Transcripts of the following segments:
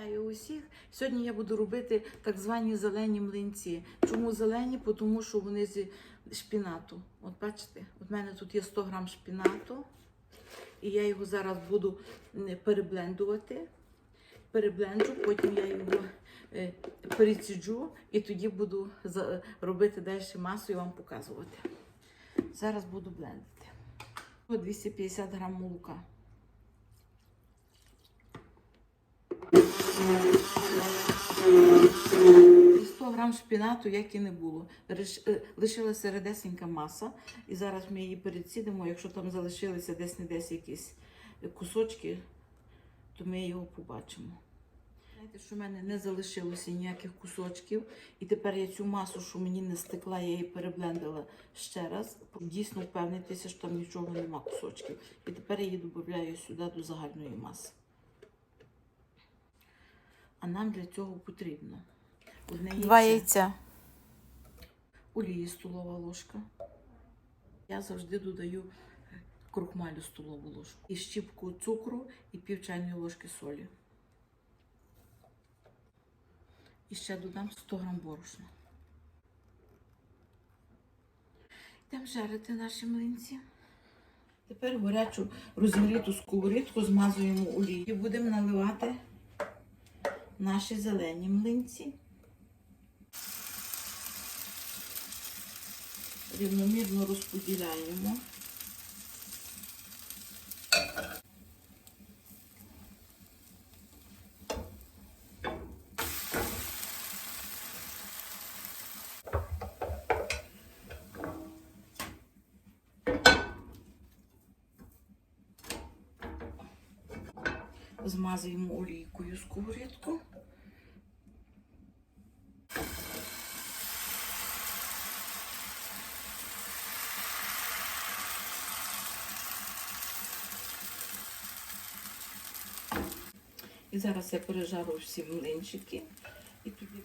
Вітаю усіх. Сьогодні я буду робити так звані зелені млинці. Чому зелені? Тому що вони зі шпінату. От бачите, от мене тут є 100 грам шпінату, і я його зараз буду переблендувати. Перебленджу, потім я його е, переціджу і тоді буду робити далі масу і вам показувати. Зараз буду блендити. 250 грам молока. І 100 грам шпінату, як і не було. Е, Лишилася редесенька маса. І зараз ми її перецідимо. Якщо там залишилися десь не десь якісь кусочки, то ми його побачимо. Знаєте, що в мене не залишилося ніяких кусочків. І тепер я цю масу, що мені не стекла, я її переблендила ще раз. Дійсно впевнитися, що там нічого нема кусочків. І тепер я її додаю сюди до загальної маси. А нам для цього потрібно одне Два яйця. олії столова ложка. Я завжди додаю крухмалю столову ложку. І щіпку цукру і пів чайної ложки солі. І ще додам 100 грам борошна. Йдемо жарити наші млинці. Тепер горячу розігріту сковорідку змазуємо олією. І будемо наливати наші зелені млинці. Рівномірно розподіляємо. Змазуємо олійкою сковорідку. І зараз я пережарю всі млинчики. І тоді,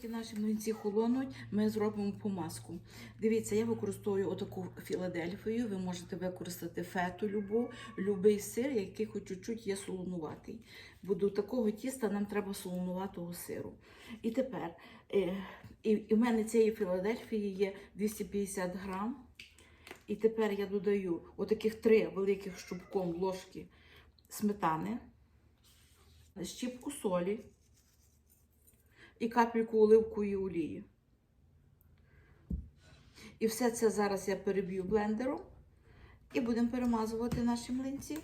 поки наші млинці холонуть, ми зробимо помазку. Дивіться, я використовую отаку Філадельфію. Ви можете використати фету любу, любий сир, який хоч чуть-чуть є солонуватий. Бо до такого тіста нам треба солонуватого сиру. І тепер, е, і, і в мене цієї Філадельфії є 250 грам. І тепер я додаю отаких три великих щупком ложки сметани щіпку солі і капельку оливкової олії. І все це зараз я переб'ю блендером і будемо перемазувати наші млинці.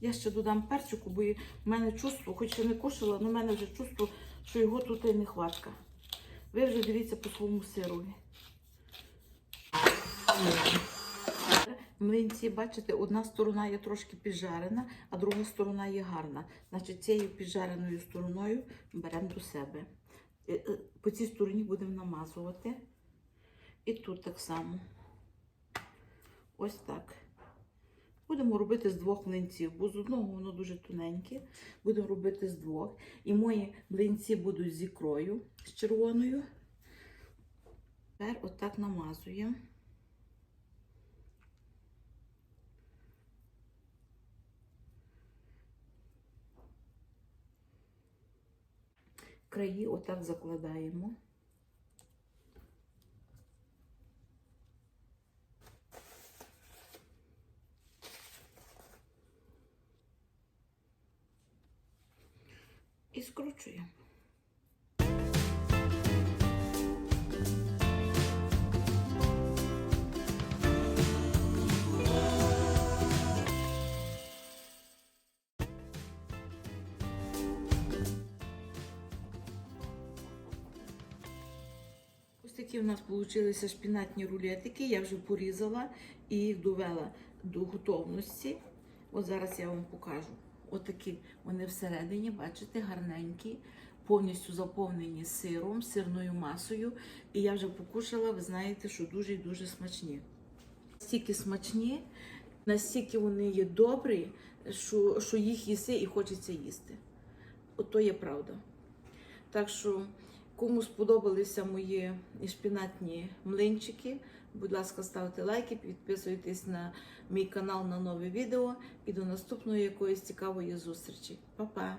Я ще додам перчику, бо в мене чувство, хоч я не кушала, але в мене вже чувство, що його тут і не хватка. Ви вже дивіться по своєму сирові. Млинці, бачите, одна сторона є трошки піджарена, а друга сторона є гарна. Значить, цією піджареною стороною беремо до себе. Е, е, По цій стороні будемо намазувати. І тут так само. Ось так. Будемо робити з двох млинців, бо з одного воно дуже тоненьке. Будемо робити з двох. І мої млинці будуть з ікрою, з червоною. Тепер отак намазуємо. Краї отак закладаємо. І скручуємо. Такі у нас вийшли шпінатні рулетики. Я вже порізала і їх довела до готовності. От зараз я вам покажу. Отакі вони всередині, бачите, гарненькі, повністю заповнені сиром, сирною масою. І я вже покушала, ви знаєте, що дуже і дуже смачні. Настільки смачні, настільки вони є добрі, що, що їх їси і хочеться їсти. Ото є правда. Так що Кому сподобалися мої шпінатні млинчики, будь ласка, ставте лайки, підписуйтесь на мій канал на нові відео і до наступної якоїсь цікавої зустрічі. Па-па!